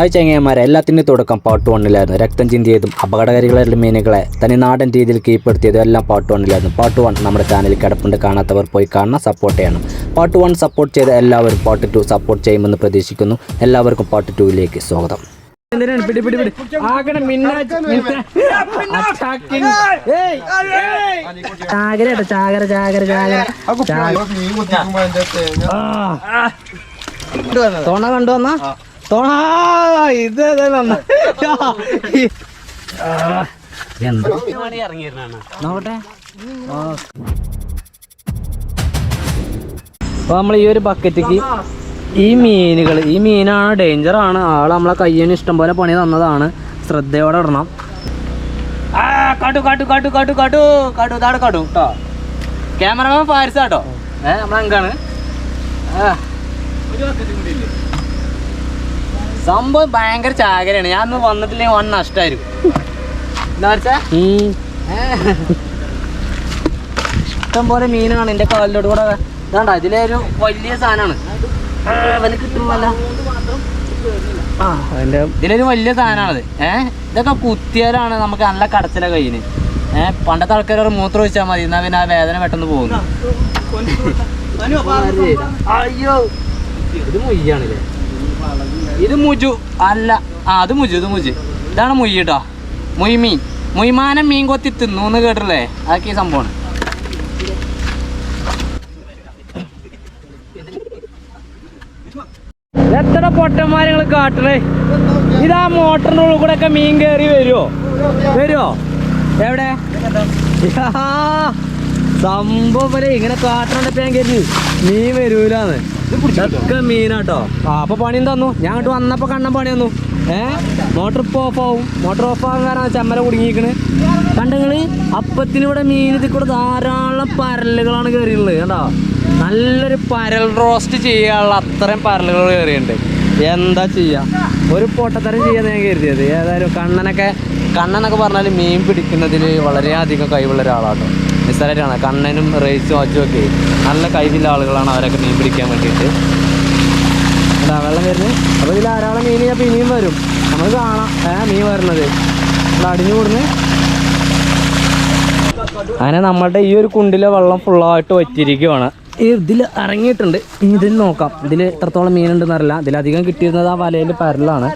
ആ ചങ്ങയന്മാരെ എല്ലാത്തിന്റെ തുടക്കം പാട്ട് വണ്ണിലായിരുന്നു രക്തം ചിന്തിയതും അപകടകാരികളായിട്ടുള്ള മീനുകളെ തനി നാടൻ രീതിയിൽ കീഴ്പ്പെടുത്തിയതും എല്ലാം പാട്ട് വണ്ണിലായിരുന്നു പാട്ട് വൺ നമ്മുടെ ചാനലിൽ കിടപ്പുണ്ട്. കാണാത്തവർ പോയി കാണണം. സപ്പോർട്ട് ചെയ്യണം. പാട്ട് വൺ സപ്പോർട്ട് ചെയ്ത എല്ലാവരും പാട്ട് ടു സപ്പോർട്ട് ചെയ്യുമെന്ന് പ്രതീക്ഷിക്കുന്നു. എല്ലാവർക്കും പാട്ട് ടുവിലേക്ക് സ്വാഗതം. എന്തിനാണ്? പിടി പിടി പിടി. ആകണ മിന്നാച്ച് അറ്റാക്കിംഗ് ഏയ് ചാകര ചാകര ചാകര ചാകര. തോണ കണ്ടു വന്ന തോണാ. ഇത് നോക്കട്ടെ. അപ്പോൾ നമ്മൾ ഈ ഒരു ബക്കറ്റിക്ക് ഈ മീനുകൾ ഈ മീനാണ് ഡേഞ്ചറാണ്. ആൾ നമ്മളെ കയ്യന് ഇഷ്ടം പോലെ പണി തന്നതാണ്. ശ്രദ്ധയോടെ ഇടണം. കാട്ടു കാട്ടു കാട്ടു കാട്ടു കാട്ടു കാട്ടു താടെ കാട്ടു കേട്ടോ ക്യാമറമാൻ പാരിസാട്ടോ ഏഹ് നമ്മളെങ്കാണ്? ആ. ഒരു ബക്കറ്റും കൂടി ഇല്ലേ സംഭവം ഭയങ്കര ചാകരയാണ്. ഞാൻ ഒന്ന് വന്നിട്ടില്ലെങ്കിൽ വൺ നഷ്ടമായിരിക്കും എന്താ വെച്ചാ? ഇഷ്ടം പോലെ മീനാണ്. എന്റെ കാലിലോട്ട് കൂടെ ഇതാണ്ട ഇതിലൊരു വലിയ സാധനമാണ് അവന് കിട്ടുന്നല്ല ഇതിലൊരു വലിയ സാധനമാണത് ഏഹ് ഇതൊക്കെ കുത്തിയാലാണ് നമുക്ക് നല്ല കടച്ചില കയ്യിന്. ഏഹ് പണ്ടത്തെ ആൾക്കാർ മൂത്രം ഒഴിച്ചാൽ മതി. എന്നാ പിന്നെ ആ വേദന പെട്ടെന്ന് പോകുന്നു. അയ്യോ ഇത് മുയ്യാണല്ലേ? ഇത് മുജു അല്ല. ആ അത് മുജു ഇത് മുജു. ഇതാണ് മുയ്യ് കേട്ടോ മുയ്മീൻ മുയ്മാനം മീൻ കൊത്തി തിന്നു എന്ന് കേട്ടില്ലേ അതൊക്കെ ഈ സംഭവമാണ്. എത്ര പൊട്ടന്മാരങ്ങൾ കാട്ടണേ? ഇതാ മോട്ടറിന്റെ ഉള്ളിൽ കൂടെ ഒക്കെ മീൻ കയറി വരുമോ വരുമോ എവിടെ? സംഭവം ഇങ്ങനെ കാട്ടണപ്പോ ഞാൻ കരുതി. മീൻ വരൂലാന്ന്. ഇതൊക്കെ മീനാട്ടോ ആ അപ്പൊ പണി തന്നു ഞാൻ അങ്ങോട്ട് വന്നപ്പോ കണ്ണൻ പണി തന്നു ഏ? മോട്ടർ ഇപ്പൊ ഓഫ് ആവും. മോട്ടർ ഓഫ് ആകാൻ കാരണം ചമ്മല കുടുങ്ങിയിരിക്കണ്. കണ്ടങ്ങൾ അപ്പത്തിനിവിടെ ഇതിൽ കൂടെ ധാരാളം പരലുകളാണ് കയറിയുള്ളത് കണ്ടോ? നല്ലൊരു പരൽ റോസ്റ്റ് ചെയ്യാനുള്ള അത്രയും പരലുകൾ കയറിയുണ്ട് എന്താ ചെയ്യാ? ഒരു പൊട്ടത്തരം ചെയ്യാൻ ഞാൻ കരുതിയത്. ഏതായാലും കണ്ണനൊക്കെ കണ്ണനൊക്കെ പറഞ്ഞാൽ മീൻ പിടിക്കുന്നതിൽ വളരെയധികം കഴിവുള്ള ഒരാളാട്ടോ. നിസ്സാരമായിട്ടാണ്. കണ്ണനും റേസും അച്ചും ഒക്കെ. നല്ല കഴിവുള്ള ആളുകളാണ് അവരൊക്കെ മീൻ പിടിക്കാൻ വേണ്ടിയിട്ട്. അതാ വെള്ളം വരുന്നത് അപ്പോൾ ഇതിൽ ധാരാളം മീൻ അപ്പോൾ ഇനിയും വരും. നമ്മൾ കാണാം. ഏ മീൻ വരുന്നത് അടിഞ്ഞു കൂടുന്നത് അങ്ങനെ നമ്മളുടെ ഈ ഒരു കുണ്ടിലെ വെള്ളം ഫുള്ളായിട്ട് വറ്റിയിരിക്കുവാണ്. ഈ ഇതിൽ ഇറങ്ങിയിട്ടുണ്ട്. ഇതിൽ നോക്കാം. ഇതിൽ എത്രത്തോളം മീനുണ്ടെന്ന് അറിയില്ല. ഇതിലധികം കിട്ടിയിരുന്നത് ആ വലയിൽ പരലാണ്.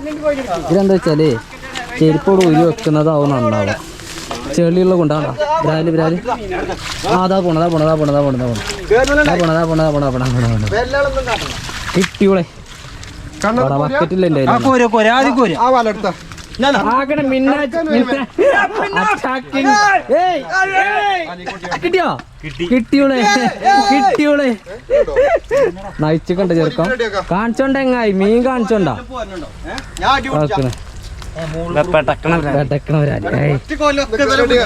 ഇതെന്താ വെച്ചാൽ ചെരുപ്പോട് ഉരി വെക്കുന്നതാവും നന്നാവുക ചെളിയുള്ള കൊണ്ടാണോ? ബ്രാൽ ബ്രാൽ ആ അതാ പോണതാ പോണതാ പോണതാ പോണതാ പോണതാ. പോണതാ പോണതാ പോണതാ പോണതാ പോണതാ കിട്ടിയോളെ. ബക്കറ്റില്ല എന്റെ കിട്ടിയോ? കിട്ടിയോളെ. കിട്ടിയോളെ. കണ്ട ചെറുക്കം. കാണിച്ചോണ്ടെങ്ങായി മീൻ കാണിച്ചോണ്ടാ?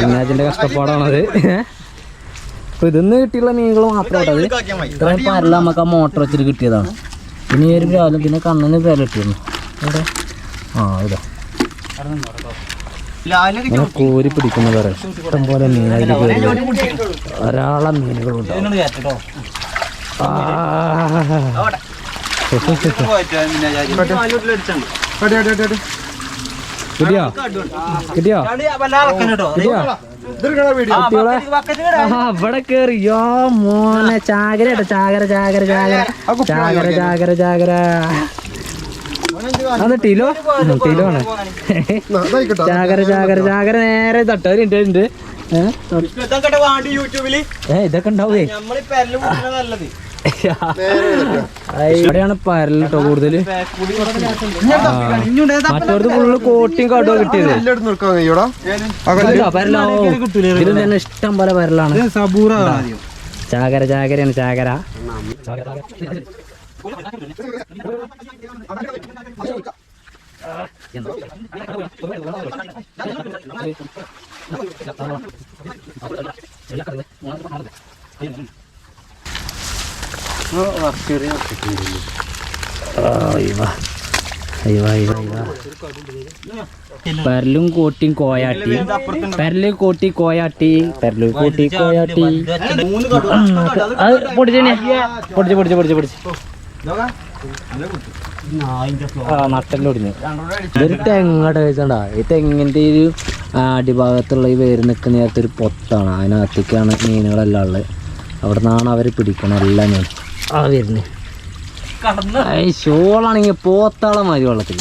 പിന്നാജിന്റെ കഷ്ടപ്പാടാണത്. അപ്പൊ ഇതിന്ന് കിട്ടിയുള്ള മീനുകൾ മാത്രം അത് ഇത്രയും പരല നമുക്ക് ആ മോട്ടർ വെച്ചിട്ട് കിട്ടിയതാണ്. പിന്നെ ഈ ഒരു പ്രാലും പിന്നെ കണ്ണിന് വില കിട്ടിയിരുന്നു. എവിടെ? ആ ഇതാ. ഇങ്ങനെ കോരി പിടിക്കുന്ന പറയാം ഇഷ്ടം പോലെ മീൻ അതിൽ കയറി ധാരാളം മീനുകളുണ്ട് ആ. കിട്ടിയോ? കിട്ടിയോ? കിട്ടിയോ? ഇവിടെ കേറി. യോ മോനെ ചാകര ചാകര ചാകര ചാകര. ചാകര ചാകര ചാകര. അത് ടിലോ? ടിലോ ആണ്. ചാകര ചാകര ചാകര. നേരെ തട്ടോ. ഉണ്ട് ഏഹ് ഇതൊക്കെ ഉണ്ടാവേ. ഇവിടെയാണ് പരൽ കൂടുതൽ. മറ്റോടത്ത് ഫുള്ള് കോട്ടിയും കാട്ടുക കിട്ടിയത്. ഇഷ്ടം പോലെ പരലാണ്. ചാകര ചാകരയാണ് ചാകര. പരലും കൂട്ടി കോയാട്ടി. പരൽ കോട്ടി കോയാട്ടി. പരൽ കോട്ടി കോയാട്ടി. അത് പൊടിച്ചേ പൊടിച്ച് പൊടിച്ച് പൊടിച്ച് പൊടിച്ച്. ആ നട്ടല്ലൊടിഞ്ഞു ഇതൊരു തെങ്ങട കഴിച്ചണ്ടാ ഈ തെങ്ങിന്റെ ഒരു അടിഭാഗത്തുള്ള ഈ വേര് നിൽക്കുന്ന നേരത്തെ ഒരു പൊത്താണ്. അതിനകത്തേക്കാണ് മീനുകളെല്ലാം ഉള്ളത്. അവിടെ നിന്നാണ് അവർ പിടിക്കണത്. എല്ലാം മീൻ ആ വരുന്നത് ഷോളാണെങ്കിൽ പോത്താളെ മാതിരി വെള്ളത്തിൽ.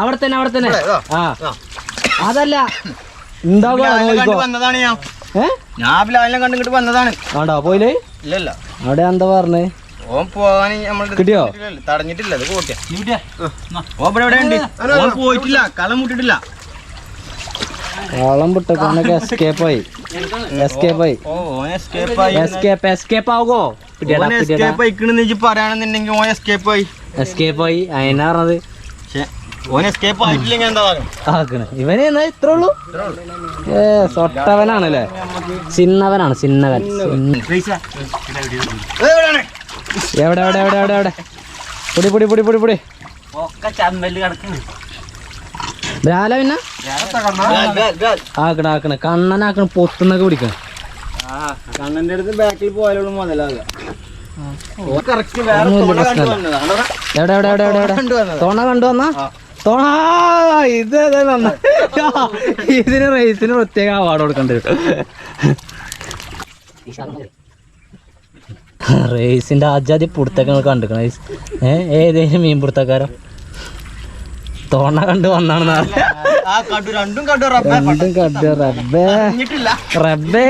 അവിടെ തന്നെ അവിടെ തന്നെ. ആ. അതല്ല ഉണ്ടാവുക പോയില്ലേ? ഇല്ലല്ല. അവിടെ എന്താ പറഞ്ഞേ? ഓൻ പോവാൻ നമ്മൾ കിട്ടിയോ? തടഞ്ഞിട്ടില്ല എവിടെ ഉണ്ട്. ഓൻ പോയിട്ടില്ല കളം മുട്ടിട്ടില്ല. വളം വിട്ടൊക്കെ എസ്കേപ്പ് എസ്കേപ്പായി എസ്കേപ്പ് ആയി. ഓ എസ്കേപ്പ് ആയി. എസ്കേപ്പ് ഇജ്ജ് പറയാണെന്നുണ്ടെങ്കിൽ ഓൻ എസ്കേപ്പ് ആയി. എസ്കേപ്പ് ആയി. അതിനാ പറഞ്ഞത്. ഓൻ എസ്കേപ്പ് ആയിട്ടില്ലെങ്കിൽ എന്താ ആക്കണ് ഇവന് എന്നാ ഇത്രേ ഉള്ളൂ? ഏ സൊട്ടവനാണല്ലേ ചിന്നവനാണ് ചിന്നവൻ. ചിന്ന- എവിടെ എവിടെ എവിടെ എവിടെ എവിടെ? പൊടി പൊടി പൊടി പൊടി പൊടി. ഒക്കെ ചമ്മൽ കിടക്കുന്നു രാല പിന്നെ? ആക്കണ ആക്കണ. കണ്ണനാക്കണ പൊത്തുന്നൊക്കെ പിടിക്കണം. കണ്ണന്റെ അടുത്ത് ബാക്കിൽ പോയാലും മുതലാകുക തുണ. കണ്ടു വന്നതാണ്. എവിടെ എവിടെ എവിടെ എവിടെ? കണ്ടു എവിടെ വന്നത്. തോണ കണ്ടു വന്നാ? തോണ ഇത് ഇതിന് റേസിന് പ്രത്യേക അവാർഡ് കൊടുക്കേണ്ടി വരും. റേസിന്റെ ആജാതി പുടുത്തൊക്കെ നിങ്ങൾ ഏഹ് ഏതെങ്കിലും ഏതേലും മീൻ പുടുത്തക്കാരോ തോണ കണ്ട് വന്നാണ് രണ്ടും കണ്ടു റബ്ബേ. റബ്ബേ.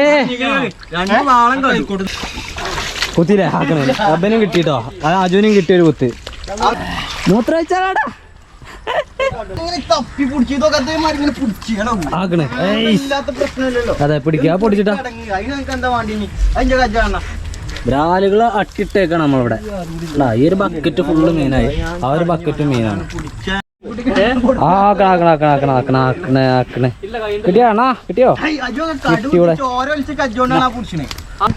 കുത്തിയില്ലേ? ആക്കണേ. റബ്ബനും കിട്ടിട്ടോ അത് അജുനും കിട്ടിയ കിട്ടിയൊരു കുത്ത്. പ്രശ്നമില്ലല്ലോ. അതെ പിടിക്കാ. പൊടിച്ചിട്ടാ. ബ്രാലുകൾ അട്ടിട്ടേക്കാണ് നമ്മളിവിടെ. ഈ ഒരു ബക്കറ്റ് ഫുള്ള് മീനായി ആ ഒരു ബക്കറ്റ് മീനാണ്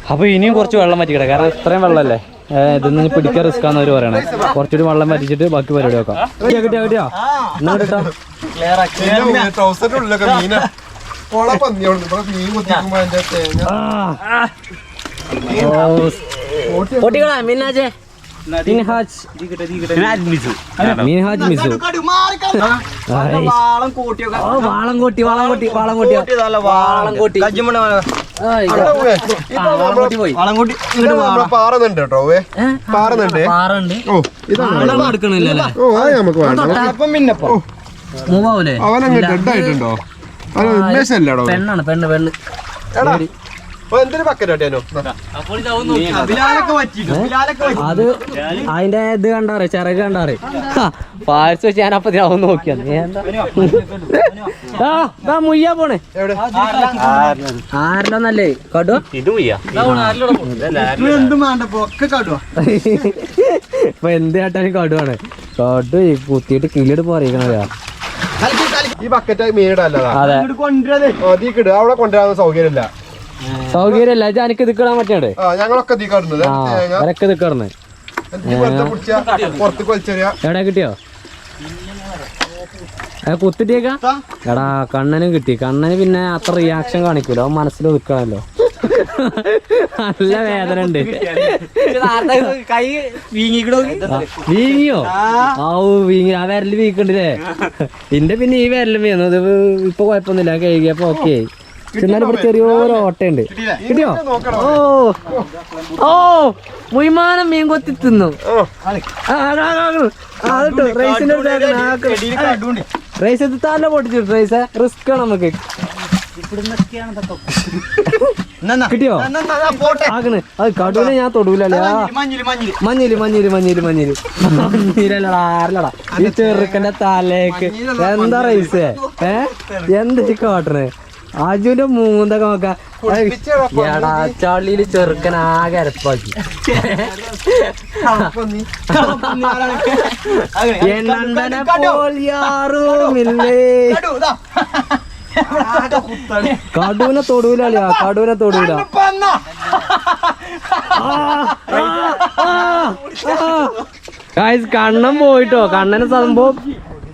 അപ്പൊ ഇനിയും കുറച്ച് വെള്ളം പറ്റിക്കട്ടെ കാരണം ഇത്രയും വെള്ളമല്ലേ ഇതൊന്നും പിടിക്കാൻ റിസ്ക് ആണെന്ന് അവർ പറയണേ. കുറച്ചുകൂടി വെള്ളം പറ്റിച്ചിട്ട് ബാക്കി പരിപാടി നോക്കാം കിട്ടിയോ കിട്ടിയോ എന്നാ കിട്ടോ പൊട്ടിക്കളാ മിൻഹാജ് മിൻഹാജ് മിസു. വാളം കൂട്ടി വാളം കൂട്ടി വാളം കൂട്ടി. വാളം കൊട്ടി. വാളം പാറുന്നുണ്ട് പാറുന്നുണ്ട്. പാറുണ്ട്. ഇതാണ് ഓ അത് നമുക്ക് വേണ്ട. അപ്പം പിന്നപ്പം മൂവാവൂലേ? അവനങ്ങ് ഡെഡ് ആയിട്ടുണ്ടോ? അവൻ ഉന്മേഷല്ലേടോ പെണ്ണാണ് പെണ്ണ് പെണ്ണ്. എന്തൊരു അത് അതിന്റെ ഇത് കണ്ടാറേ ചിറക് കണ്ടാറേ പാഴ്സ് വെച്ച് ഞാൻ അപ്പൊ അവൻ നോക്കിയാ മുയ്യാ പോണേ. എവിടെ? ആരിലൊന്നല്ലേ? കടു ഇത് ഇപ്പൊ എന്ത് കേട്ടാലും കടുവാണ്. കടു ഈ കുത്തിയിട്ട് കിളിയിട്ട് പോറിയിക്കണത് ഈ ബക്കറ്റ് മീനിടല്ലതാ അതെ. ഇങ്ങോട്ട് കൊണ്ടുവരത് തീ കിട്. അവിടെ കൊണ്ടുവരാൻ സൗകര്യമില്ല. എനിക്ക് പറ്റണ്ടേ ഞങ്ങളൊക്കെ ആ എവിടെ കിട്ടിയോ? കുത്തിട്ടേക്ക എടാ കണ്ണനും കിട്ടി. കണ്ണന് പിന്നെ അത്ര റിയാക്ഷൻ കാണിക്കൂല. അവൻ മനസ്സിൽ ഒതുക്കണല്ലോ. നല്ല വേദന ഉണ്ട്. കൈ വീങ്ങിക്കണോ വീങ്ങിയോ ഔ വീങ്ങി. ആ വിരൽ വീക്കണ്ടല്ലേ ഇന്റെ പിന്നെ ഈ വിരലും വീണു. ഇത് ഇപ്പൊ കുഴപ്പമൊന്നുമില്ല. കഴുകിയപ്പോ ഓക്കെ എന്നാലും ഇവിടെ ചെറിയൊരു ഓട്ടയുണ്ട് കിട്ടിയോ ഓ ഓ മുയ്മാനം മീൻ കൊത്തി തിന്നു റൈസ് തല പൊട്ടിച്ചു റൈസ് റിസ്ക് ആണ് നമുക്ക് കിട്ടിയോ ആകണ് അത് കടൂല ഞാൻ തൊടൂലല്ലേ മഞ്ഞിൽ മഞ്ഞിൽ മഞ്ഞിൽ മഞ്ഞിൽ മഞ്ഞിൽ മഞ്ഞിൽ മഞ്ഞിലല്ലടാ ആരല്ലടാ ഈ ചെറുക്കന്റെ തലേക്ക് എന്താ റൈസ് ഏ എന്ത് കാട്ടണ് അജുന്റെ മൂന്നൊക്കെ നോക്കാം. ചള്ളിയിൽ ചെറുക്കൻ ആകെ അരപ്പാക്കി. കടൂനെ തൊടൂലളിയാ കടൂനെ തൊടൂല കണ്ണം കണ്ണൻ പോയിട്ടോ? കണ്ണന് സംഭവം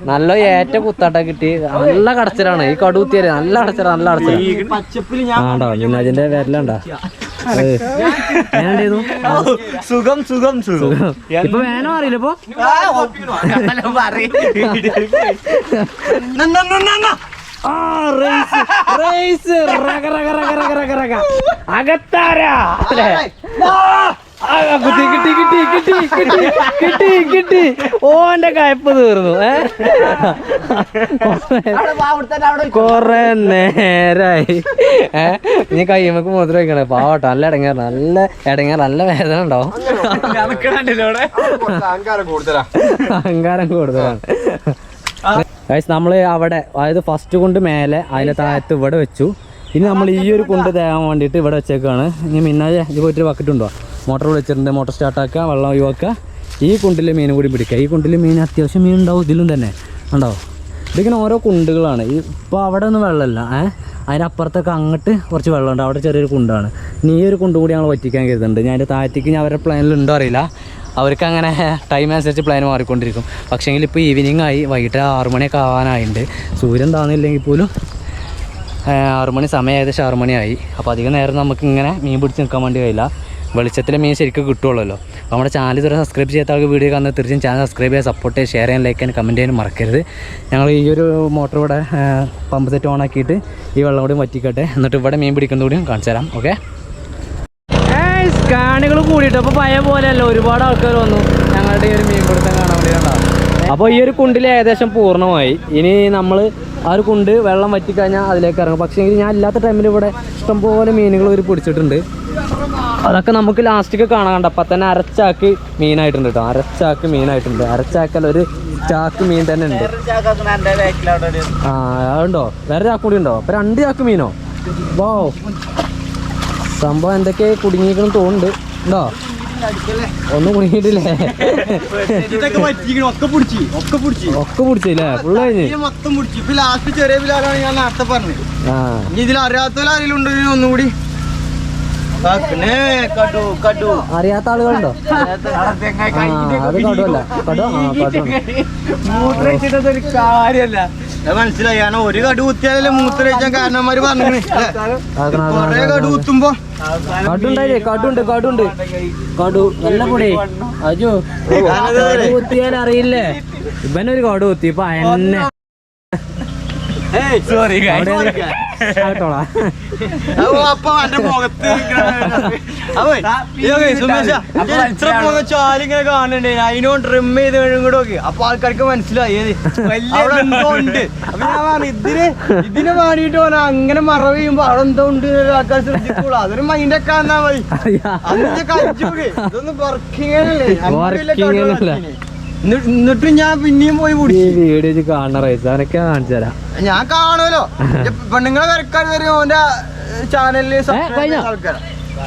നല്ല ഏറ്റ കുത്താട്ട കിട്ടി. നല്ല കടച്ചിലാണ്. ഈ കടുത്തിയത് നല്ല കടച്ചില നല്ല കടച്ചില. പച്ചപ്പിൽ ഞാൻ ആണ്ടോ പിന്നെ അതിന്റെ വിരലുണ്ടാ സുഖം സുഖം. സുഖം. ഇപ്പൊ വേനോ അറിയില്ല ഇപ്പൊ? അകത്താരാ? അല്ലേ? കിട്ടി കിട്ടി കിട്ടി കിട്ടി കിട്ടി കിട്ടി കിട്ടി. ഓന്റെ കയപ്പ് തീർന്നു കൊറേ നേരായി. ഏ? നീ കയ്യമ്മക്ക് മുദ്ര വെക്കണേ. പാവട്ടോ നല്ല ഇടങ്ങാറ് നല്ല ഇടങ്ങാറ് നല്ല വേദന ഉണ്ടോ കുറച്ച് അഹങ്കാരം കൂടുതലാ. അഹങ്കാരം കൂടുതലാണ്. ഗൈസ് നമ്മൾ അവിടെ അതായത് ഫസ്റ്റ് കൊണ്ട് മേലെ അതിന്റെ താഴത്ത് ഇവിടെ വെച്ചു. ഇനി നമ്മൾ ഈ ഒരു കുണ്ട് തേവാൻ വേണ്ടിയിട്ട് ഇവിടെ വെച്ചേക്കാണ്. ഇനി മിന്നാജെ ഇത് പോയിട്ട് ബക്കറ്റ് ഉണ്ടോ? മോട്ടർ വിളിച്ചിട്ടുണ്ട് മോട്ടർ സ്റ്റാർട്ടാക്കുക വെള്ളം ഒഴിവാക്കുക. ഈ കുണ്ടിൽ മീൻ കൂടി പിടിക്കുക. ഈ കുണ്ടിൽ മീൻ അത്യാവശ്യം മീൻ ഉണ്ടാവും ഇതിലും തന്നെ. ഉണ്ടാവും ഇതിങ്ങനെ ഓരോ കുണ്ടുകളാണ്. ഇപ്പോൾ അവിടെ ഒന്നും വെള്ളമില്ല. ഏഹ് അതിനപ്പുറത്തൊക്കെ അങ്ങോട്ട് കുറച്ച് വെള്ളമുണ്ട്. അവിടെ ചെറിയൊരു കുണ്ടാണ്. ഇനി ഈ ഒരു കുണ്ട് കൂടി ഞങ്ങൾ വറ്റിക്കാൻ കരുതുന്നുണ്ട്. ഞാൻ താഴത്തേക്ക് ഞാൻ അവരുടെ പ്ലാനിലുണ്ടോ അറിയില്ല. അവർക്ക് അങ്ങനെ ടൈം അനുസരിച്ച് പ്ലാൻ മാറിക്കൊണ്ടിരിക്കും. പക്ഷേങ്കിൽ ഇപ്പോൾ ഈവനിങ് ആയി. വൈകിട്ട് ആറു മണിയൊക്കെ സൂര്യൻ താന്നില്ലെങ്കിൽ പോലും ആറുമണി മണി സമയം ഏകദേശം ആറുമണിയായി അപ്പോൾ അധികം നേരം നമുക്ക് ഇങ്ങനെ മീൻ പിടിച്ച് നിൽക്കാൻ വേണ്ടി കഴിയില്ല. വെളിച്ചത്തിലെ മീൻ ശരിക്കും കിട്ടുകയുള്ളല്ലോ. അപ്പോൾ നമ്മുടെ ചാനൽ ഇതുവരെ സബ്സ്ക്രൈബ് ചെയ്യാത്ത ആൾക്ക് വീഡിയോ കാണുന്നത് തീർച്ചയായും ചാനൽ സബ്സ്ക്രൈബ് ചെയ്യാൻ സപ്പോർട്ട് ചെയ്യാൻ ഷെയർ ചെയ്യാൻ ലൈക്ക് ചെയ്യാൻ കമന്റ് ചെയ്യാനും മറക്കരുത്. ഞങ്ങൾ ഈ ഒരു മോട്ടർ ഇവിടെ പമ്പ് സെറ്റ് ഓൺ ആക്കിയിട്ട് ഈ വെള്ളം കൂടി വറ്റിക്കട്ടെ. എന്നിട്ട് ഇവിടെ മീൻ പിടിക്കുന്നത് കൂടിയും കാണിച്ചു തരാം ഓക്കെ കാണികൾ കൂടിയിട്ട് അപ്പോൾ പഴയ പോലെയല്ല ഒരുപാട് ആൾക്കാർ വന്നു. ഞങ്ങളുടെ ഈ ഒരു മീൻ പിടുത്തം കാണാൻ വേണ്ടി കണ്ടോ അപ്പോൾ ഈ ഒരു കുണ്ടിൽ ഏകദേശം പൂർണമായി. ഇനി നമ്മൾ ആ ഒരു കുണ്ട് വെള്ളം വറ്റിക്കഴിഞ്ഞാൽ അതിലേക്ക് ഇറങ്ങും. പക്ഷേ ഞാൻ ഇല്ലാത്ത ടൈമിൽ ഇവിടെ ഇഷ്ടംപോലെ മീനുകൾ ഒരു പിടിച്ചിട്ടുണ്ട്. അതൊക്കെ നമുക്ക് ലാസ്റ്റൊക്കെ കാണാൻ കണ്ട. അപ്പം തന്നെ അരച്ചാക്ക് മീനായിട്ടുണ്ട് കേട്ടോ. അരച്ചാക്ക് മീനായിട്ടുണ്ട്. അരച്ചാക്കല്ല ഒരു ചാക്ക് മീൻ തന്നെ ഉണ്ട്. ആ അതുണ്ടോ? വേറെ ചാക്ക് കൂടി ഉണ്ടോ? അപ്പൊ രണ്ട് ചാക്ക് മീനോ? വോ സംഭവം എന്തൊക്കെ കുടുങ്ങിയിരിക്കണം തോന്നുന്നുണ്ട്. ഉണ്ടോ? ഒന്നും കുടുങ്ങിയിട്ടില്ലേ? പറ്റിക്കണു ഒക്കെ പിടിച്ച്. ഒക്കെ പിടിച്ച്. ഒക്കെ പിടിച്ചില്ലേ ഫുള്ള് കഴിഞ്ഞ്. മൊത്തം പിടിച്ച്. ഇപ്പൊ ലാസ്റ്റ് ചെറിയ പിള്ളേരാണ് ഞാൻ നേരത്തെ പറഞ്ഞത്. ആ. ഇനി ഇതിൽ അറിയാത്തവരും ആരെങ്കിലും ഉണ്ടെങ്കിൽ ഒന്നുകൂടി കാക്കണേ, കടു കടു. അറിയാത്ത ആളുകളുണ്ടോ? അത് കടുവല്ല. കടു ആ കടു മൂത്രയിച്ചിട്ടൊരു കാര്യല്ല. മനസ്സിലായി. കാരണം ഒരു കടു കുത്തിയാലല്ലേ മൂത്രയിച്ചാൻ കാരണന്മാര് പറഞ്ഞു കൊറേ കടു കുത്തുമ്പോ. കടുണ്ടായില്ലേ? കടുണ്ട് കടുണ്ട്. കടു. നല്ല പൊടി. അജു കടു കുത്തിയാൽ അറിയില്ലേ? ഇവനൊരു കടു കുത്തി. ഇപ്പൊ എന്നെ. സോറി കേട്ടോളാ അപ്പൊ എന്റെ മുഖത്ത് ചാലിങ്ങനെ കാണണ്ടേ അതിനോട് ട്രിം ചെയ്ത് നോക്കി. അപ്പൊ ആൾക്കാർക്ക് മനസ്സിലായി. ഏത് വലിയ എന്തോ ഉണ്ട്. അപ്പൊ ഞാൻ പറഞ്ഞു ഇതിന് ഇതിന് വേണ്ടിട്ട് ഓന അങ്ങനെ മറവ് ചെയ്യുമ്പോ അവിടെ എന്തോ ഉണ്ട് എന്ന് ആൾക്കാർ ശ്രദ്ധിക്കുള്ളൂ. അതൊരു മൈൻഡൊക്കെ വന്നാ മതി. അതിന്റെ കഴിച്ചു ഇതൊന്നും വർക്കിങ്ങനല്ലേ. എന്നിട്ടും ഞാൻ പിന്നെയും പോയി ഈ പിടിച്ചു. വീഡിയോ കാണണ റൈസ് അവനൊക്കെ കാണിച്ചു തരാം. ഞാൻ കാണുമല്ലോ. പെണ്ണുങ്ങളെ വരക്കാൻ വരും ഓന്റെ ചാനലിൽ കഴിഞ്ഞോ? ആൾക്കാരാ.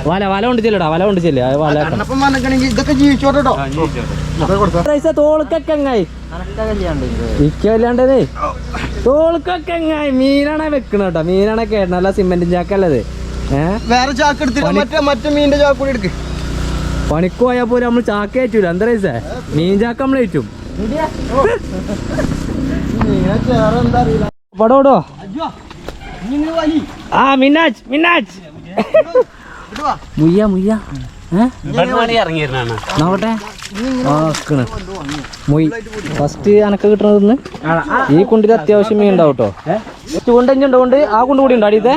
വല വല കൊണ്ട് ചെല്ലടാ വല കൊണ്ട് ചെല്ലാ. അത് വല കണ്ണപ്പം പറഞ്ഞിട്ടുണ്ടെങ്കിൽ ഇതൊക്കെ ജീവിച്ചോട്ടോ റൈസ തോൾക്കൊക്കെ എങ്ങായി? തോൾക്കൊക്കെ എങ്ങായി? മീനാണെ വെക്കണ കേട്ടോ മീനാണെ കേട്ട നല്ല സിമെന്റ് ചാക്കല്ലത് ഏഹ്? വേറെ ചാക്ക് എടുത്തിട്ട് മറ്റേ മറ്റേ മീനിന്റെ ചാക്ക് കൂടി എടുക്ക്. പണിക്ക് പോയാൽ പോലും നമ്മൾ ചാക്ക ഏറ്റൂല എന്താ റൈസേ? മീൻ ചാക്ക നമ്മൾ ഏറ്റും പടോടോ ആ മിന്നാജ് മിന്നാജ്. മുയ്യ മുയ്യ. ആക്കണ് മൊയ്. ഫസ്റ്റ് അനക്ക് കിട്ടണത് ഈ കുണ്ടിൽ അത്യാവശ്യം മീൻ ഉണ്ടാവും കേട്ടോ ചൂണ്ടഞ്ഞുണ്ടോ കൊണ്ട് ആ കുണ്ട് കൂടി ഉണ്ട്. അടിയത്തെ?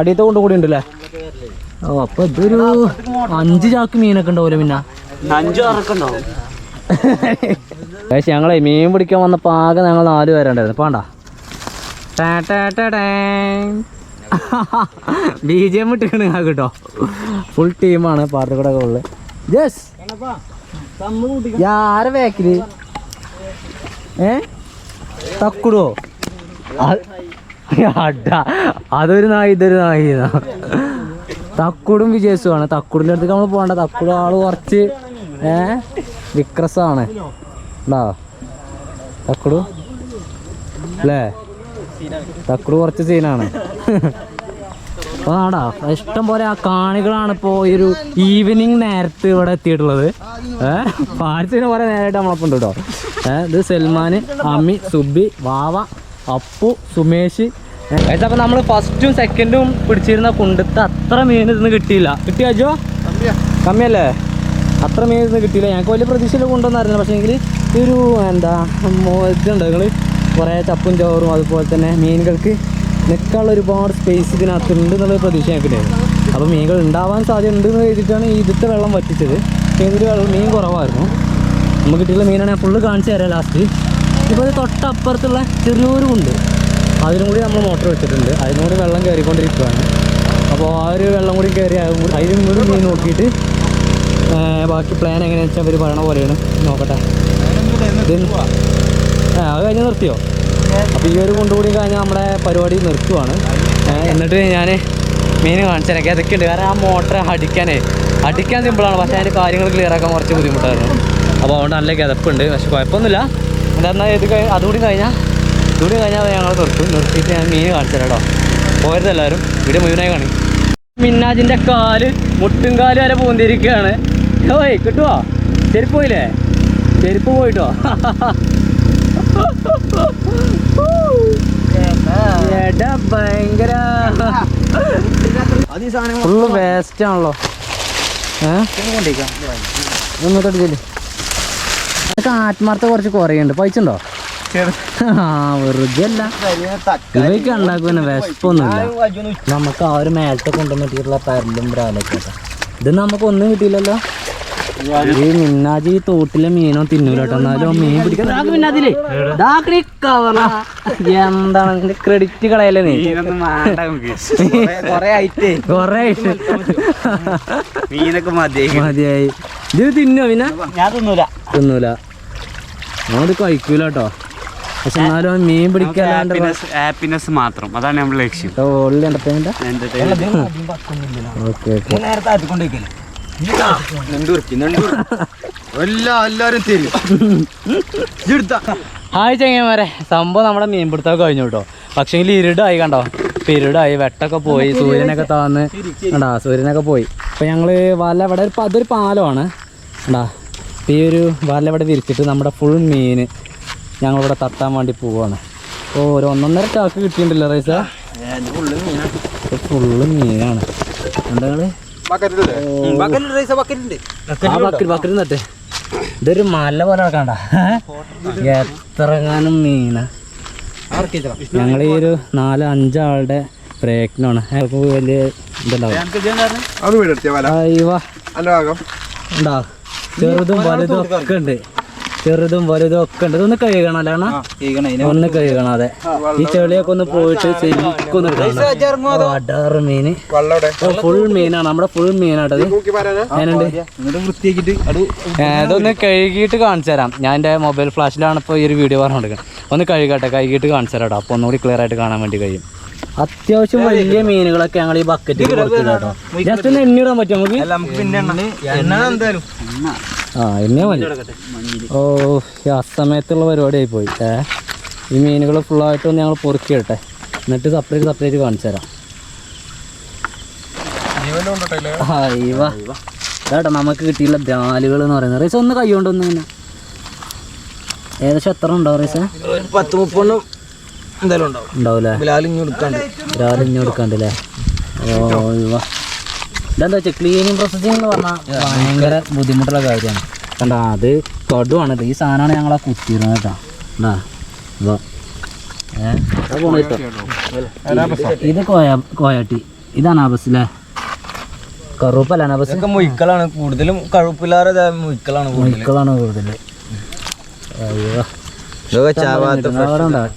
അടിയത്തെ കൊണ്ട് കൂടി ഉണ്ടല്ലേ? ഓ അപ്പൊ ഇതൊരു അഞ്ച് ചാക്ക് മീനൊക്കെ ഉണ്ടാവൂലോ പിന്നെ? പക്ഷെ ഞങ്ങളെ മീൻ പിടിക്കാൻ വന്നപ്പോ ആകെ ഞങ്ങൾ നാല് പേരുണ്ടായിരുന്നു. പാണ്ടാ ബി ജി എം ഇട്ടിട്ടുണ്ട് ഞങ്ങൾക്ക് കേട്ടോ. ഫുൾ ടീമാണ് പാർട്ടിക്കൂടെ ഉള്ളത് ജസ് ആരെ ബാക്കിൽ ഏ? തക്കുടോ? അഡ അതൊരു നായി ഇതൊരു നായി. തക്കുടും വിജയസുമാണ് തക്കുടിന്റെ അടുത്തേക്ക് നമ്മൾ പോകണ്ട. തക്കുട് ആൾ കുറച്ച് ഏ വിക്രസാണ്. ഉണ്ടാ തക്കുടു? അല്ലേ തക്കുട് കുറച്ച് സീനാണ്. ആടാ ഇഷ്ടം പോലെ ആ കാണികളാണ് ഇപ്പോൾ ഈ ഒരു ഈവനിങ് നേരത്ത് ഇവിടെ എത്തിയിട്ടുള്ളത്. ഏഹ് പാരിസിന് പോലെ നേരായിട്ട് നമ്മളൊപ്പം ഉണ്ട് കേട്ടോ ഏഹ് ഇത് സൽമാൻ അമി സുബി വാവ അപ്പു സുമേഷ് അപ്പം നമ്മൾ ഫസ്റ്റും സെക്കൻഡും പിടിച്ചിരുന്ന കുണ്ടത്ത് അത്ര മീൻ ഇന്ന് കിട്ടിയില്ല. കിട്ടിയോ അജോ? കമ്മിയല്ലേ? അത്ര മീൻ ഇന്ന് കിട്ടിയില്ല. ഞങ്ങൾക്ക് വലിയ പ്രതീക്ഷയിൽ കൊണ്ടുവന്നായിരുന്നു പക്ഷേ എങ്കിൽ ഈ ഒരു എന്താ ഇതുണ്ട്. നിങ്ങൾ കുറേ ചപ്പും ചോറും അതുപോലെ തന്നെ മീനുകൾക്ക് നിൽക്കാനുള്ള ഒരുപാട് സ്പേസ് ഇതിനകത്തുണ്ട് എന്നുള്ള പ്രതീക്ഷ ഞങ്ങൾക്കുണ്ടായിരുന്നു അപ്പോൾ മീനുകൾ ഉണ്ടാവാൻ സാധ്യത ഉണ്ട് എന്ന് എഴുതിയിട്ടാണ് ഈ ഇതിത്തെ വെള്ളം വറ്റിച്ചത്. ഇതിൽ വെള്ളം മീൻ കുറവായിരുന്നു. നമുക്ക് കിട്ടിയുള്ള മീനാണ് ഞാൻ ഫുള്ള് കാണിച്ചു തരാം ലാസ്റ്റ് ഇപ്പോൾ തൊട്ടപ്പുറത്തുള്ള ചെറിയൊരു ഉണ്ട് അതിനും കൂടി നമ്മൾ മോട്ടർ വെച്ചിട്ടുണ്ട്. അതിനും കൂടി വെള്ളം കയറിക്കൊണ്ടിരിക്കുകയാണ് അപ്പോൾ ആ ഒരു വെള്ളം കൂടി കയറി അതിനും കൂടി മീൻ നോക്കിയിട്ട് ബാക്കി പ്ലാൻ എങ്ങനെയാണെന്ന് വെച്ചാൽ അവർ പറയണ പോലെയാണ്. നോക്കട്ടെ. അത് കഴിഞ്ഞ് നിർത്തിയോ? അപ്പോൾ ഈ ഒരു കൊണ്ടുകൂടി കഴിഞ്ഞാൽ നമ്മുടെ പരിപാടി നിർത്തുവാണ്. എന്നിട്ട് ഞാൻ മീൻ കാണിച്ചേരൊക്കെ അതൊക്കെ ഉണ്ട് കാരണം ആ മോട്ടർ അടിക്കാനേ അടിക്കാൻ സിമ്പിളാണ് പക്ഷേ അതിന്റെ കാര്യങ്ങൾ ക്ലിയർ ആക്കാൻ കുറച്ച് ബുദ്ധിമുട്ടായിരുന്നു. അപ്പോൾ അതുകൊണ്ട് നല്ല കിതപ്പുണ്ട് പക്ഷെ കുഴപ്പമൊന്നുമില്ല. എന്നാൽ ഇത് അതുകൂടി കഴിഞ്ഞാൽ ഇതുകൂടി കഴിഞ്ഞാൽ ഞങ്ങൾ നിർത്തും. നിർത്തിയിട്ട് ഞാൻ മീൻ കാണിച്ചു കേട്ടോ. പോരുത് എല്ലാവരും. വീഡിയോ മുഴുവനായി കാണി. മിന്നാജിന്റെ കാൽ മുട്ടും കാൽ വരെ പോന്തിരിക്കുകയാണ്. ഓയ് കിട്ടുവോ? ചെരുപ്പ് പോയില്ലേ? ചെരുപ്പ് പോയിട്ടോ? ഭയങ്കര. ഫുള്ള് വേസ്റ്റ് ആണല്ലോ. ഏഹ് ആത്മാർത്ഥ കുറച്ച് കുറയുണ്ട് പൈച്ചുണ്ടോ ആ വെറുതെ അല്ല ഇവയ്ക്ക് ഉണ്ടാക്കുവാൻ വിശപ്പൊന്നുമില്ല. നമുക്ക് ആ ഒരു മേലത്തെ കൊണ്ടുവന്നിട്ടുള്ള പരലും ബ്രാലൊക്കെ ഇത് നമുക്ക് ഒന്നും കിട്ടിയില്ലല്ലോ. ഈ മിന്നാജി തോട്ടിലെ മീനോ തിന്നൂലട്ടോ എന്നാലും മീൻ പിടിക്കാൻ എന്താണ് നിന്റെ ക്രെഡിറ്റ് കളയല്ലേ നീ? കൊറേ മീനൊക്കെ മതി. മതിയായി. ഇത് തിന്നോ പിന്നെ? തിന്നൂല. തിന്നൂല. കഴിക്കൂലോട്ടോ കഴിക്കൂല കേട്ടോ. പക്ഷെ എന്നാലും മീൻ പിടിക്കാണ്ട് ഹാപ്പിനെസ് മാത്രം. അതാണ് നമ്മുടെ ലക്ഷ്യം. Only entertainment okay okay. നേരത്തെ ആറ്റിക്കൊണ്ടിരിക്കല്ലേ ഹായ് ചെങ്ങന്മാരെ സംഭവം നമ്മുടെ മീൻപിടുത്തമൊക്കെ കഴിഞ്ഞു കേട്ടോ. പക്ഷേങ്കിൽ ഇരുടായി കണ്ടോ? ഇപ്പം ഇരുടായി വെട്ടൊക്കെ പോയി സൂര്യനൊക്കെ താന്ന്. കണ്ടാ സൂര്യനൊക്കെ പോയി. അപ്പം ഞങ്ങൾ വല ഇവിടെ ഒരു അതൊരു പാലമാണ്. കണ്ടാ ഈ ഒരു വല ഇവിടെ വിരിച്ചിട്ട് നമ്മുടെ ഫുൾ മീൻ ഞങ്ങളിവിടെ തട്ടാൻ വേണ്ടി പോവാണ്. ഓ ഒരു ഒന്നൊന്നര ചാക്ക് കിട്ടിയിട്ടുണ്ടല്ലോ റൈസ? ഫുള്ള് മീനാണ്. എന്താ നിങ്ങൾ? ബക്കറ്റിലല്ലേ ആ ബക്കറ്റ് ബക്കറ്റ് നട്ടെ ഇതൊരു മല പോലെ നടക്കണ്ട? എത്രങ്ങാനും മീന. ഞങ്ങൾ ഈ ഒരു നാല് അഞ്ചാളുടെ പ്രയത്നമാണ്. വലിയ ഇതുണ്ടാവും. ചെറുതും വലുതും ഒക്കെ ഉണ്ട്. ചെറുതും വലുതും ഒക്കെ ഉണ്ട്. ഇതൊന്ന് കഴുകണം അല്ലാണ് ഒന്ന് കഴുകണം അതെ. ഈ ചെളിയൊക്കെ ഒന്ന് പോയിട്ട് ശരിക്കൊന്ന് എടുക്കണം അടാറ് മീന് ഫുൾ മീനാണ്. നമ്മുടെ ഫുൾ മീനാട്ടത് ഇതൊന്ന് കഴുകിയിട്ട് കാണിച്ചു തരാം. ഞാൻ എന്റെ മൊബൈൽ ഫ്ലാഷിലാണ് ഇപ്പോൾ ഈ ഒരു വീഡിയോ പറഞ്ഞുകൊടുക്കുന്നത് ഒന്ന് കഴുകട്ടെ കഴുകിയിട്ട് കാണിച്ചു തരാം കേട്ടോ. അപ്പോൾ ഒന്നുകൂടി ക്ലിയർ ആയിട്ട് കാണാൻ വേണ്ടി കഴിയും. അത്യാവശ്യം വലിയ മീനുകളൊക്കെ ഞങ്ങൾ ഈ ബക്കറ്റിൽ കൊടുക്കില്ല കേട്ടോ. ജസ്റ്റ് ഒന്ന് എണ്ണിടാൻ പറ്റും നമുക്ക്? പിന്നെ ആ എന്നെ മതി. ഓ ആ സമയത്തുള്ള പരിപാടിയായി പോയി ഏ ഈ മീനുകൾ ഫുള്ളായിട്ട് ഒന്ന് ഞങ്ങൾ പൊറുക്കിയിട്ടെ എന്നിട്ട് സെപ്പറേറ്റ് സെപ്പറേറ്റ് കാണിച്ചു തരാം. ഇതാട്ടോ നമുക്ക് കിട്ടിയുള്ള ബ്രാലുകൾ എന്ന് പറയുന്നത്. റേസ് ഒന്ന് കൈ കൊണ്ടൊന്നും ഇങ്ങനെ. ഏകദേശം എത്ര ഉണ്ടാവും റേസ്? പത്ത് മുപ്പെണ്ണം എന്തായാലും ഉണ്ടാവും. ഉണ്ടാവില്ലേ ബിലാൽ ഇഞ്ഞ് കൊടുക്കാണ്ട്. രാവിലെ ഇഞ്ഞ് കൊടുക്കാണ്ടല്ലേ ഓ ഇവ. ഇതെന്താ വെച്ചാൽ ക്ലീനിങ് പ്രോസസ്സിംഗ് എന്ന് പറഞ്ഞാൽ ഭയങ്കര ബുദ്ധിമുട്ടുള്ള കാര്യമാണ്. കണ്ട അത് കടുവാണ് ഇത്. ഈ സാധനമാണ് ഞങ്ങൾ ആ കുത്തിയിരുന്നത് കേട്ടോ. പോണ കേട്ടോ. ഇത് കോയ കോയാട്ടി. ഇതാണ് ആബസ് അല്ലേ കറുപ്പല്ല അനാബസ് മുയിക്കളാണ്. കൂടുതലും കഴുപ്പില്ലാതെ മുയിക്കളാണ് മൈക്കളാണ് കൂടുതൽ അയ്യോ.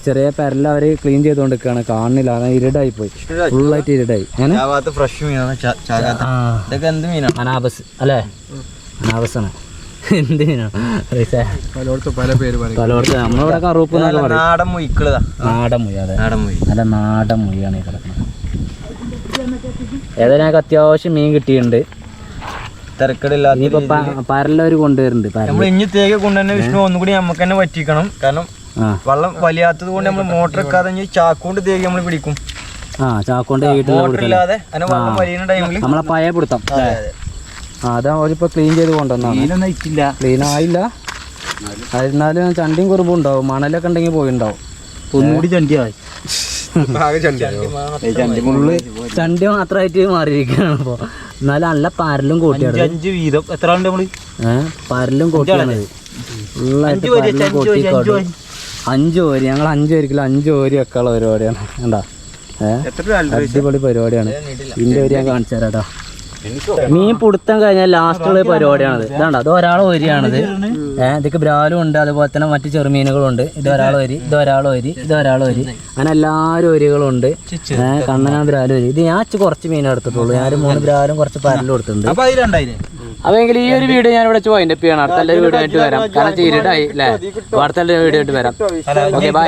ചെറിയ പെരല അവർ ക്ലീൻ ചെയ്തോണ്ടിരിക്കാണ് കാണുന്നില്ല അങ്ങനെ ഇരുടായി പോയി. ഫുള്ളായിട്ട് ഇരുടായി. ഞാൻ ചാവാത്ത ഫ്രഷ് ഇതൊക്കെ എന്ത് മീനാണ് അനാബസ്. അല്ലേ? അനാബസ് ആണ് എന്ത് മീനാണ് പല പേര് പലയിടത്ത് നമ്മളിവിടെ കറുപ്പ് നാടൻ നാടൻ മുയ അതെ. നാടൻ മുയി നല്ല നാടൻ മുയാണ് ഈ കിടക്കുന്നത്. ഏതായാലും ഞങ്ങൾക്ക് അത്യാവശ്യം മീൻ കിട്ടിയിട്ടുണ്ട്. തിരക്കടില്ലാത്ത ഇനിയിപ്പോ പ- പരലവര് കൊണ്ടുവരുന്നുണ്ട് നമ്മൾ ഇഞ്ഞി തേക്ക് കൊണ്ട് തന്നെ വിഷ്ണു ഒന്നുകൂടി നമുക്ക് തന്നെ പറ്റിക്കണം. കാരണം വെള്ളം വലിയാത്തത് കൊണ്ട് നമ്മൾ മോട്ടർ വെക്കാതെ ഇനി ചാക്കുകൊണ്ട് തേക്ക് നമ്മൾ പിടിക്കും. ആ ചാക്കോണ്ട് ടൈമിൽ നമ്മളെ പഴയ പിടുത്തം. അതാ അവരിപ്പോ ക്ലീൻ ചെയ്ത് കൊണ്ടുവന്നാണ് ക്ലീൻ ആയില്ല. എന്നാലും. ചണ്ടിയും കുറവും ഉണ്ടാവും. മണലൊക്കെ ഉണ്ടെങ്കിൽ പോയിണ്ടാവും. ഒന്നുകൂടി ചണ്ടിയായോ. ചണ്ടി മാത്രമായിട്ട് മാറിയിരിക്കുകയാണ് അപ്പൊ എന്നാലും നല്ല പാരലും കൂട്ടിയാണ്. അഞ്ച് വീതം. എത്ര ഏഹ് പരലും കൂട്ടിയാണ്. കൂട്ടി അഞ്ച് ഓരി ഞങ്ങൾ അഞ്ച് ഓരിക്കില്ല അഞ്ച് ഓരി വെക്കാനുള്ള പരിപാടിയാണ്. എന്താ ഏഹ് അടിപൊളി പരിപാടിയാണ്. ഇതിന്റെ ഒരു ഞാൻ കാണിച്ചു തരാം കേട്ടോ. മീൻ പുടുത്തം കഴിഞ്ഞാൽ ലാസ്റ്റുള്ള പരിപാടിയാണത്. ഇതാണ്ട്? അത് ഒരാൾ വരിയാണത്. ഏഹ് ഇതൊക്കെ ബ്രാലും ഉണ്ട്. അതുപോലെ തന്നെ മറ്റു ചെറുമീനുകളും ഉണ്ട്. ഇത് ഒരാൾ വരി ഇത് ഒരാൾ വരി ഇത് ഒരാൾ വരി. അങ്ങനെ എല്ലാവരും വരികളും ഉണ്ട് ഏഹ് കണ്ണനാ ബ്രാലും വരി. ഇത് ഞാൻ കുറച്ച് മീൻ എടുത്തിട്ടുള്ളൂ. ഞാൻ മൂന്ന് ബ്രാലും കുറച്ച് പരലും എടുത്തിട്ടുണ്ട്. അതെങ്കിൽ ഈ ഒരു വീഡിയോ ഞാൻ ഇവിടെ വൈൻഡ് അപ്പ് ചെയ്യണം. അടുത്ത വീഡിയോ ആയിട്ട് വരാം. കാരണം ചെയ്തിട്ടായി അല്ലേ? അടുത്ത വീഡിയോ ആയിട്ട് വരാം. Okay bye